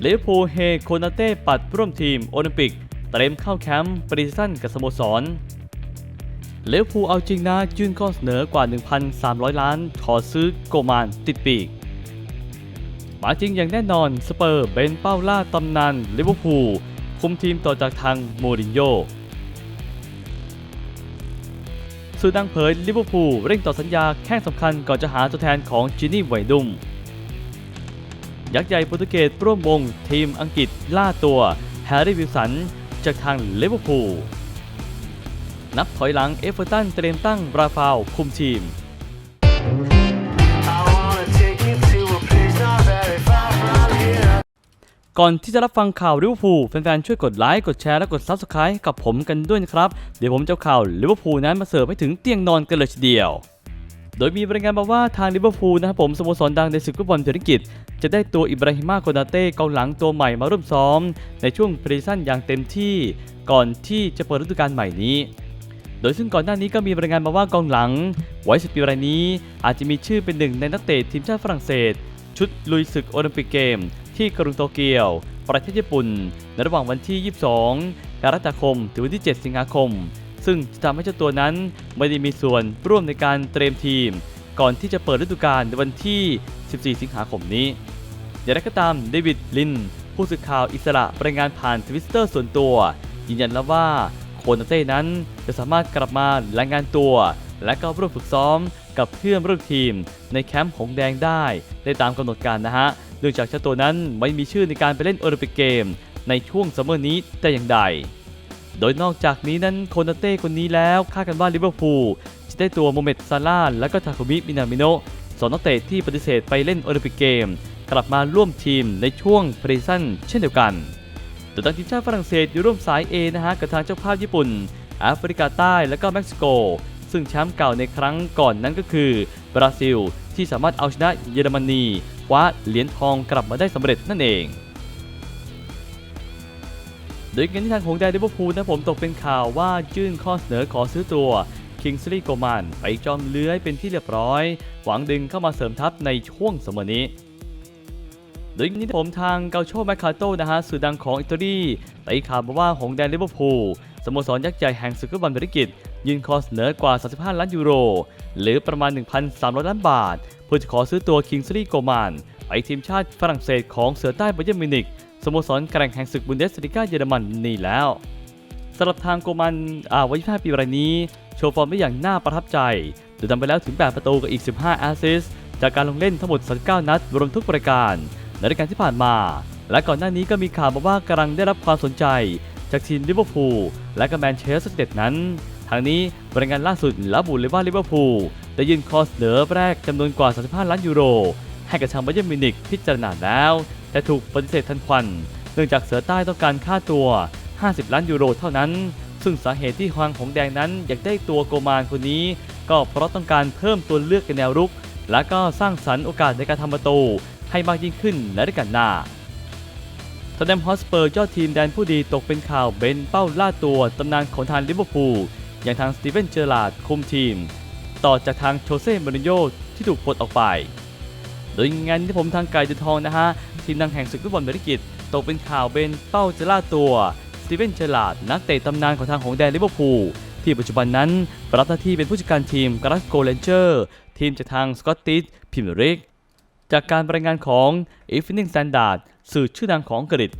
ลิเวอร์พูลเฮโคนาเต้ปัดร่วมทีมโอลิมปิกเตรียมเข้าแคมป์ปรีซั่นกับสโมสรลิเวอร์พูลเอาจริงนะยื่นข้อเสนอกว่า 1,300 ล้าน ขอซื้อโกมานติดปีก มาจริงอย่างแน่นอนสเปอร์เป็นเป้าล่าตำนานลิเวอร์พูลคุมทีมต่อจากทางโมรินโญ่สื่อดังเผยลิเวอร์พูลเร่งต่อสัญญาแข้งสำคัญก่อนจะหาตัวแทนของจินี่ไวดุม ยักษ์ใหญ่โปรตุเกสร่วมวง ทีมอังกฤษล่าตัวแฮร์รี่วิลสัน จากทางลิเวอร์พูลนับถอยหลังเอฟเวอร์ตันเตรียมตั้งราฟาลคุมทีมก่อนที่จะรับฟังข่าวลิเวอร์พูลแฟนๆ ช่วยกดไลค์ กดแชร์ และกด Subscribe กับผมกันด้วยนะครับ เดี๋ยวผมจะข่าวลิเวอร์พูลนั้นมาเสิร์ฟให้ถึงเตียงนอนกันเลยทีเดียว โดยมีรายงานมาว่าทางลิเวอร์พูลนะครับผมสโมสรดังในศึกฟุตบอลเศรษฐกิจจะได้ตัวอิบราฮิมาโกนาเต้กองหลังตัวใหม่มาร่วมซ้อม ในช่วงพรีซั่นอย่างเต็มที่ก่อนที่จะเปิดฤดูกาลใหม่นี้ โดยซึ่งก่อนหน้านี้ก็มีรายงานมาว่ากองหลังไว้สิบปีรายนี้อาจจะมีชื่อเป็นหนึ่งในนักเตะทีมชาติฝรั่งเศส ชุดลุยศึกโอลิมปิกเกม ที่กรุงโตเกียว ประเทศญี่ปุ่นในระหว่างวันที่ 22 กรกฎาคม ถึงวันที่ 7 สิงหาคม ซึ่งจะทำให้เจ้าตัวนั้นไม่ได้มีส่วนร่วมในการเตรียมทีม ก่อนที่จะเปิดฤดูกาลในวันที่ 14 สิงหาคมนี้ อย่างไรก็ตามเดวิดลิน ผู้สื่อข่าวอิสระรายงานผ่านทวิตเตอร์ส่วนตัวยืนยันแล้วว่าโคนาเต้นั้นจะสามารถกลับมารายงานตัว และก็ร่วมฝึกซ้อมกับเพื่อนร่วมทีม ในแคมป์หงแดงได้ได้ตามกำหนดการนะฮะเนื่องจากเจ้าตัวนั้นไม่มีชื่อในการไปเล่นโอลิมปิกเกม ในช่วงซัมเมอร์นี้แต่อย่างใด โดยนอกจากนี้นั้นโคนาเต้คนนี้แล้วคาดกันว่าลิเวอร์พูลจะได้ตัวโมเมดซาลาและก็ทาคุมิมินามิโนสองนักเตะที่ปฏิเสธไปเล่นโอลิมปิกเกม กลับมาร่วมทีมในช่วงพรีซันเช่นเดียวกันโดยทางทีมชาติฝรั่งเศสอยู่ร่วมสาย A นะฮะกับทางเจ้าภาพญี่ปุ่นแอฟริกาใต้และก็เม็กซิโก ซึ่งแชมป์เก่าในครั้งก่อนนั้นก็คือบราซิล ที่สามารถเอาชนะเยอรมนีคว้าเหรียญทองกลับมาได้สำเร็จนั่นเอง โดยกันที่ทางของแดนลิเวอร์พูลนะผมตกเป็นข่าวว่ายื่นข้อเสนอขอซื้อตัวคิงส์ลีย์โกมานไปจอมเลื้อยเป็นที่เรียบร้อย หวังดึงเข้ามาเสริมทัพในช่วงสมอนี้โดยนี้ผมทางเกาโชแมคคาโตนะฮะสื่อดังของอิตาลีไปข่าวมาว่าหงแดนลิเวอร์พูลสโมสรยักษ์ใหญ่แห่งศึกฟุตบอลบริกิตยื่นข้อเสนอกว่า 35 ล้านยูโร หรือประมาณ 1,300 ล้านบาท เพื่อจะขอซื้อตัวคิงส์ลีย์โกมานไปทีมชาติฝรั่งเศสของเสือใต้ไบเยร์มิวนิก สโมสรแกร่งแห่งศึกบุนเดสลิก้าเยอรมันนี่แล้วสำหรับทางโกมันอาวัย25ปีรายนี้ โชว์ฟอร์มได้อย่างน่าประทับใจโดยทำไปแล้วถึง 8 ประตูกับอีก 15 แอสซิสจากการลงเล่นทั้งหมด 39 นัด รวมทุกรายการในรายการที่ผ่านมา และก่อนหน้านี้ก็มีข่าวมาว่ากำลังได้รับความสนใจ จากทีมลิเวอร์พูลและก็แมนเชสเตอร์ยูไนเต็ดนั้น ทางนี้รายงานล่าสุดระบุเลยว่าลิเวอร์พูลได้ยื่นข้อเสนอแรกจำนวนกว่า 35 ล้านยูโรให้กับทางไบเยร์นมิวนิกพิจารณาแล้ว แต่ถูกปฏิเสธทันควัน เนื่องจากเสือใต้ต้องการค่าตัว 50 ล้านยูโรเท่านั้น ซึ่งสาเหตุที่ฮวางของแดงนั้นอยากได้ตัวโกมานคนนี้ ก็เพราะต้องการเพิ่มตัวเลือกในแนวรุก และก็สร้างสรรค์โอกาสในการทำประตูให้มากยิ่งขึ้นในฤดูกาลหน้าทอตแนมฮอสเปอร์ยอดทีมแดนผู้ดีตกเป็นข่าวเบนเป้าล่าตัวตำนานของทางลิเวอร์พูลอย่างทางสตีเวนเจอร์ลาดคุมทีม ต่อจากทางโชเซ่มอริโญ่ที่ถูกปลดออกไป โดยงานที่ผมทางไก่เดือทองนะฮะทีมดังแห่งศึกฟุตบอลเบริกิตตกเป็นข่าวเบนเป้าจะล่าตัวสตีเวนเจลาดนักเตะตำนานของทางของแดนลิเวอร์พูลที่ปัจจุบันนั้นรับหน้าที่เป็นผู้จัดการทีมกราสโกเลนเจอร์ทีมจากทางสกอตติชพิมริกจากการรายงานของ Evening Standard สื่อชื่อดังของอังกฤษ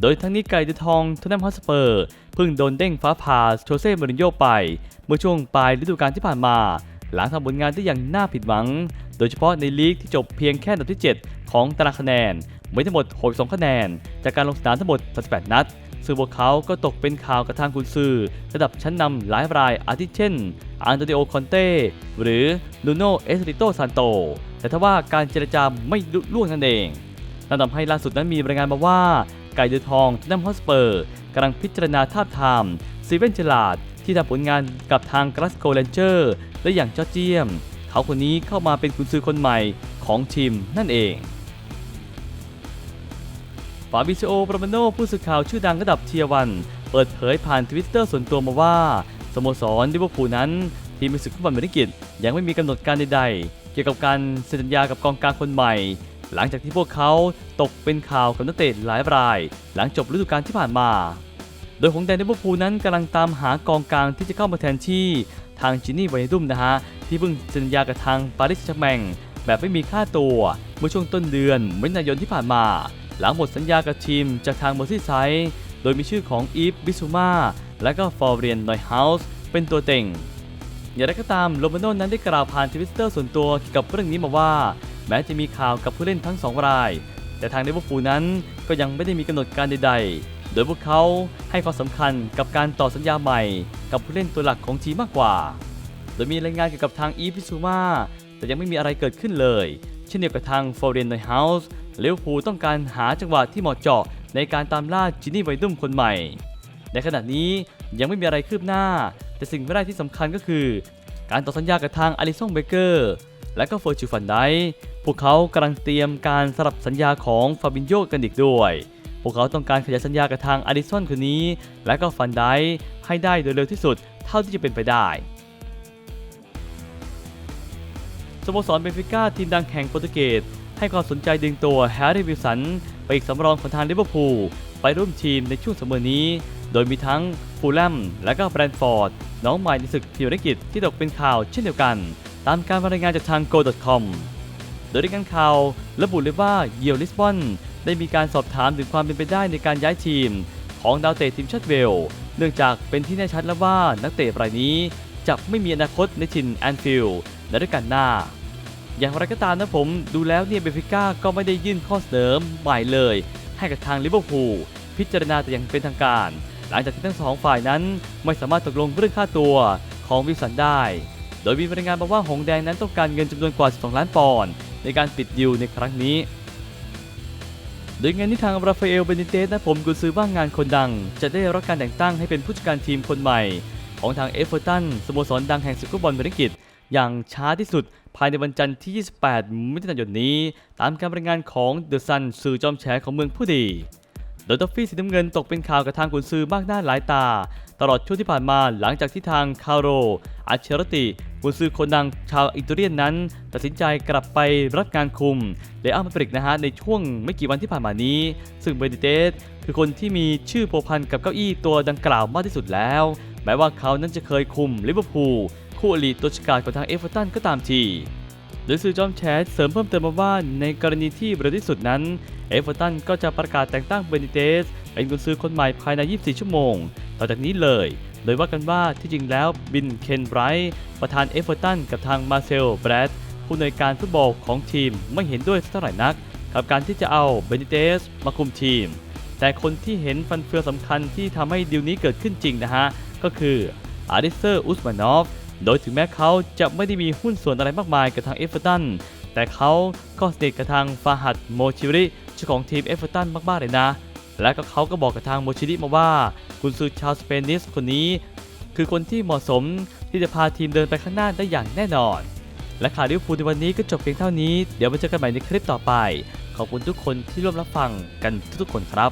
โดยทั้งนี้ไก่เดือทองทุนแนมฮอสเปอร์เพิ่งโดนเด้งฟ้าผ่าโชเซ่มอรินโญ่ไป เมื่อช่วงปลายฤดูกาลที่ผ่านมา หลังทำผลงานได้อย่างน่าผิดหวัง โดยเฉพาะในลีกที่จบเพียงแค่อันดับที่ 7 ของตารางคะแนนมีทั้งหมด 62 คะแนน จากการลงสนามทั้งหมด 38 นัด ซึ่งพวกเขาก็ตกเป็นข่าวกับทางกุนซือ ระดับชั้นนำหลายรายอาทิเช่น อันโตนิโอ คอนเต้ หรือลูโนเอสริโตซานโต แต่ทว่าการเจรจาไม่ลุล่วงนั่นเองนั่นทำให้ล่าสุดนั้นมีรายงานมาว่า ไก่เดือทองทุนแนมฮอสเปอร์กำลังพิจารณาทาบทามซีเวนเจลาดที่ทำผลงานกับทางกราสโกเลนเจอร์และอย่างเจ้าเจียม เขาคนนี้เข้ามาเป็นกุนซือคนใหม่ของทีมนั่นเอง ฟาบิซโอโรมาโนผู้สื่อข่าวชื่อดังระดับเทียวัน เปิดเผยผ่านทวิตเตอร์ส่วนตัวมาว่า สโมสรลิเวอร์พูลนั้น ทีมในศึกฟุตบอลเมริกิตยังไม่มีกำหนดการใดๆ เกี่ยวกับการเซ็นสัญญากับกองกลางคนใหม่ หลังจากที่พวกเขาตกเป็นข่าวกับนักเตะหลายราย หลังจบฤดูกาลที่ผ่านมา โดยหงแดงลิเวอร์พูลนั้นกำลังตามหากองกลางที่จะเข้ามาแทนที่ ทางจินนี่ไวดุมนะฮะ ที่เพิ่งเซ็นสัญญากับทางปารีสแชร์แมงแบบไม่มีค่าตัวเมื่อช่วงต้นเดือนมิถุนายนที่ผ่านมา หลังหมดสัญญากับทีมจากทางเมอร์ซี่ไซด์โดยมีชื่อของอีฟบิซูมาและก็ฟอร์เรียนนอยเฮาส์เป็นตัวเต็งอย่างไรก็ตามโรมาโนนั้นได้กล่าวผ่านทวิตเตอร์ส่วนตัวเกี่ยวกับเรื่องนี้มาว่า แม้จะมีข่าวกับผู้เล่นทั้งสองราย แต่ทางลิเวอร์พูนั้นก็ยังไม่ได้มีกำหนดการใด ๆ โดยพวกเขาให้ความสำคัญกับการต่อสัญญาใหม่ กับผู้เล่นตัวหลักของทีมมากกว่า โดยมีรายงานเกี่ยวกับทางอีฟิซูมาแต่ยังไม่มีอะไรเกิดขึ้นเลย เช่นเดียวกับทางฟอร์เรนในเฮาส์เลวพูต้องการหาจังหวะที่เหมาะเจาะในการตามล่าจินนี่ไวดุมคนใหม่ ในขณะนี้ยังไม่มีอะไรคืบหน้า แต่สิ่งแรกที่สำคัญก็คือ การต่อสัญญากับทางอลิซงเบเกอร์และก็เฟอร์จูฟันไดพวกเขากำลังเตรียมการสลับสัญญาของฟาบินโยกันอีกด้วย พวกเขาต้องการขยายสัญญากับทางอลิซอนคนนี้ และก็ฟันไดให้ได้โดยเร็วที่สุดเท่าที่จะเป็นไปได้สโมสรเบนฟิก้าทีมดังแห่งโปรตุเกสให้ความสนใจดึงตัวแฮร์รี่วิลสัน ไปอีกสำรองของทางลิเวอร์พูลไปร่วมทีมในช่วงสมอนี้ โดยมีทั้งฟูลแลมและก็แบรนท์ฟอร์ด น้องใหม่ในศึกพรีเมียร์ลีกที่ตกเป็นข่าวเช่นเดียวกัน ตามการรายงานจากทาง go.com โดยในการข่าวระบุเลยว่าเยียวลิสบอน ได้มีการสอบถามถึงความเป็นไปได้ในการย้ายทีม ของดาวเตะทีมชาติเวลส์เนื่องจากเป็นที่แน่ชัดแล้วว่านักเตะรายนี้จะไม่มีอนาคตในถิ่นแอนฟิลด์ในฤดูกาลหน้า อย่างไรก็ตามนะผมดูแล้วเนี่ยเบฟิก้าก็ไม่ได้ยื่นข้อเสนอใหม่เลย ให้กับทางลิเวอร์พูลพิจารณาแต่อย่างเป็นทางการ หลังจากที่ทั้งสองฝ่ายนั้นไม่สามารถตกลงเรื่องค่าตัวของวิลสันได้ โดยมีรายงานมาว่าหงแดงนั้นต้องการเงินจำนวนกว่า 12 ล้านปอนด์ในการปิดดิวในครั้งนี้ โดยงานนี้ทางราฟาเอลเบนิเตสนะผมกุนซื้อว่างงานคนดัง จะได้รับการแต่งตั้งให้เป็นผู้จัดการทีมคนใหม่ ของทางเอฟเวอร์ตันสโมสรดังแห่งศึกฟุตบอลบริกิตอย่างช้าที่สุดภายในวันจันทร์ที่ 28 มิถุนายนนี้ ตามการรายงานของเดอะซันสื่อจอมแฉของเมืองผู้ดี โดยทอฟฟี่สีน้ำเงินตกเป็นข่าวกับทางกุนซือมากหน้าหลายตา ตลอดช่วงที่ผ่านมาหลังจากที่ทางคาโรอัชเชรติกุนซือคนดังชาวอิตาเลียนนั้น ตัดสินใจกลับไปรับงานคุมเลอัลมาดริดนะฮะในช่วงไม่กี่วันที่ผ่านมานี้ ซึ่งเบนิเตสคือคนที่มีชื่อโพพันกับเก้าอี้ตัวดังกล่าวมากที่สุดแล้ว แม้ว่าเขานั้นจะเคยคุมลิเวอร์พูลคู่อริตัวฉกาจของทางเอฟเวอร์ตันก็ตามที โดยสื่อจอมแชทเสริมเพิ่มเติมมาว่าในกรณีที่เร็วที่สุดนั้น เอฟเวอร์ตันก็จะประกาศแต่งตั้งเบนิเตสเป็นกุนซือคนใหม่ภายใน 24 ชั่วโมง ต่อจากนี้เลย โดยว่ากันว่าที่จริงแล้วบินเคนไบรท์ประธานเอฟเวอร์ตันกับทางมาเซลแบรดผู้อำนวยการฟุตบอลของทีมไม่เห็นด้วยสักเท่าไหร่นัก กับการที่จะเอาเบนิเตสมาคุมทีม แต่คนที่เห็นฟันเฟืองสำคัญที่ทำให้ดีลนี้เกิดขึ้นจริงนะฮะ ก็คืออาริเซอร์อุสมานอฟ โดยถึงแม้เขาจะไม่ได้มีหุ้นส่วนอะไรมากมายกับทางเอฟเวอร์ตัน แต่เขาก็สนิทกับทางฟาฮัดโมชิริเจ้าของทีมเอฟเวอร์ตันมากๆเลยนะ และก็เขาก็บอกกับทางโมชิริมาว่ากุนซือชาวสเปนิสคนนี้ คือคนที่เหมาะสมที่จะพาทีมเดินไปข้างหน้าได้อย่างแน่นอน และข่าวลิเวอร์พูลในวันนี้ก็จบเพียงเท่านี้ เดี๋ยวมาเจอกันใหม่ในคลิปต่อไป ขอบคุณทุกคนที่ร่วมรับฟังกันทุกๆคนครับ